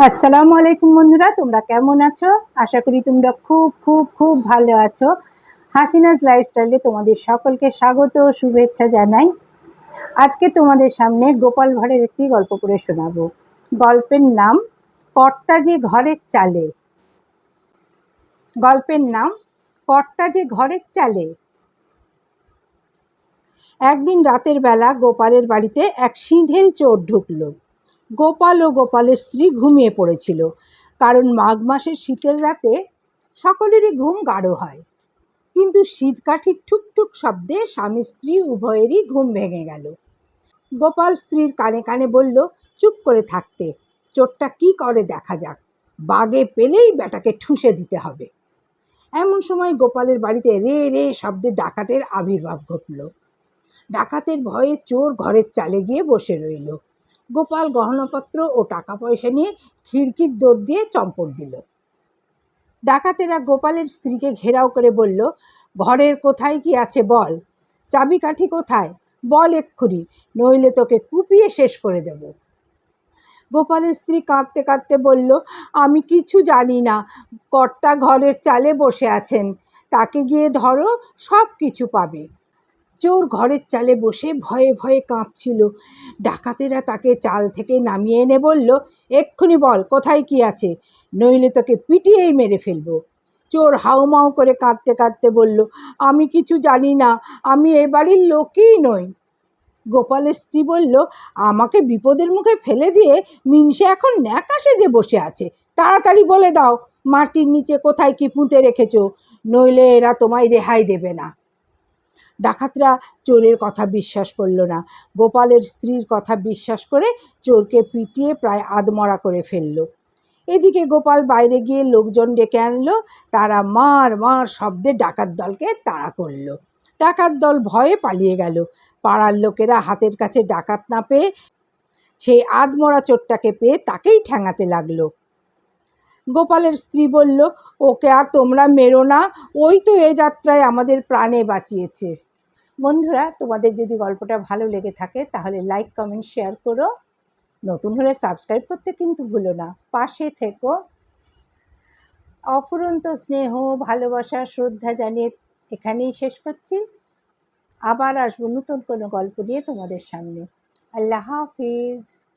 আসসালামু আলাইকুম বন্ধুরা, তোমরা কেমন আছো? আশা করি তোমরা খুব খুব খুব ভালো আছো। হাসিনাজ লাইফস্টাইলে তোমাদের সকলকে স্বাগত ও শুভেচ্ছা জানাই। আজকে তোমাদের সামনে গোপাল ভাঁড়ের একটি গল্প করে শোনাবো। গল্পের নাম, কর্তা যে ঘরের চালে। গল্পের নাম, কর্তা যে ঘরের চালে। একদিন রাতের বেলা গোপালের বাড়িতে এক সিঁধেল চোর ঢুকলো। গোপাল ও গোপালের স্ত্রী ঘুমিয়ে পড়েছিল। কারণ মাঘ মাসের শীতের রাতে সকলেরই ঘুম গাঢ় হয়। কিন্তু শীতকাঠির ঠুকঠুক শব্দে স্বামী স্ত্রী উভয়েরই ঘুম ভেঙে গেল। গোপাল স্ত্রীর কানে কানে বলল, চুপ করে থাকতে, চোরটা কি করে দেখা যাক? বাগে পেলেই বেটাকে ঠুসে দিতে হবে। এমন সময় গোপালের বাড়িতে রে রে শব্দে ডাকাতের আবির্ভাব ঘটল। ডাকাতের ভয়ে চোর ঘরের চালে গিয়ে বসে রইল। গোপাল গহনাপত্র ও টাকা পয়সা নিয়ে খিড়কির দৌড় দিয়ে চম্পট দিল। ডাকাতেরা গোপালের স্ত্রীকে ঘেরাও করে বলল, ঘরের কোথায় কি আছে বল? চাবিকাঠি কোথায়? বল এক্ষুনি, নইলে তোকে কুপিয়ে শেষ করে দেব। গোপালের স্ত্রী কাঁদতে কাঁদতে বলল, আমি কিছু জানি না। কর্তা ঘরের চালে বসে আছেন। তাকে গিয়ে ধরো সব কিছু পাবে। চোর ঘরের চালে বসে ভয়ে ভয়ে কাঁপছিল। ডাকাতেরা তাকে চাল থেকে নামিয়ে এনে বলল, এক্ষুনি বল, কোথায় কি আছে? নইলে তোকে পিটিয়েই মেরে ফেলব। চোর হাউমাউ করে কাঁদতে কাঁদতে বলল, আমি কিছু জানি না, আমি এ বাড়ির লোকই নই। গোপালের স্ত্রী বলল, আমাকে বিপদের মুখে ফেলে দিয়ে মিনসে এখন ন্যাকা যে বসে আছে। তাড়াতাড়ি বলে দাও, মাটির নিচে কোথায় কি পুঁতে রেখেছ? নইলে এরা তোমায় রেহাই দেবে না। ডাকাতরা চোরের কথা বিশ্বাস করল না। গোপালের স্ত্রীর কথা বিশ্বাস করে চোরকে পিটিয়ে প্রায় আদমরা করে ফেলল। এদিকে গোপাল বাইরে গিয়ে লোকজন ডেকে আনলো। তারা মার মার শব্দে ডাকাত দলকে তাড়া করল। ডাকাত দল ভয়ে পালিয়ে গেল। পাড়ার লোকেরা হাতের কাছে ডাকাত না পেয়ে সেই আদমরা চোরটাকে পেয়ে তাকেই ঠ্যাঙাতে লাগল। গোপালের স্ত্রী বলল, ওকে আর তোমরা মেরো না, ওই তো এ যাত্রায় আমাদের প্রাণে বাঁচিয়েছে। বন্ধুরা, তোমাদের যদি গল্পটা ভালো লেগে থাকে, তাহলে লাইক কমেন্ট শেয়ার করো। নতুন হলে সাবস্ক্রাইব করতে কিন্তু ভুলো না। পাশে থেকো। অফুরন্ত স্নেহ, ভালোবাসা, শ্রদ্ধা জানিয়ে এখানেই শেষ করছি। আবার আসব নতুন কোনো গল্প নিয়ে তোমাদের সামনে। আল্লাহ হাফিজ।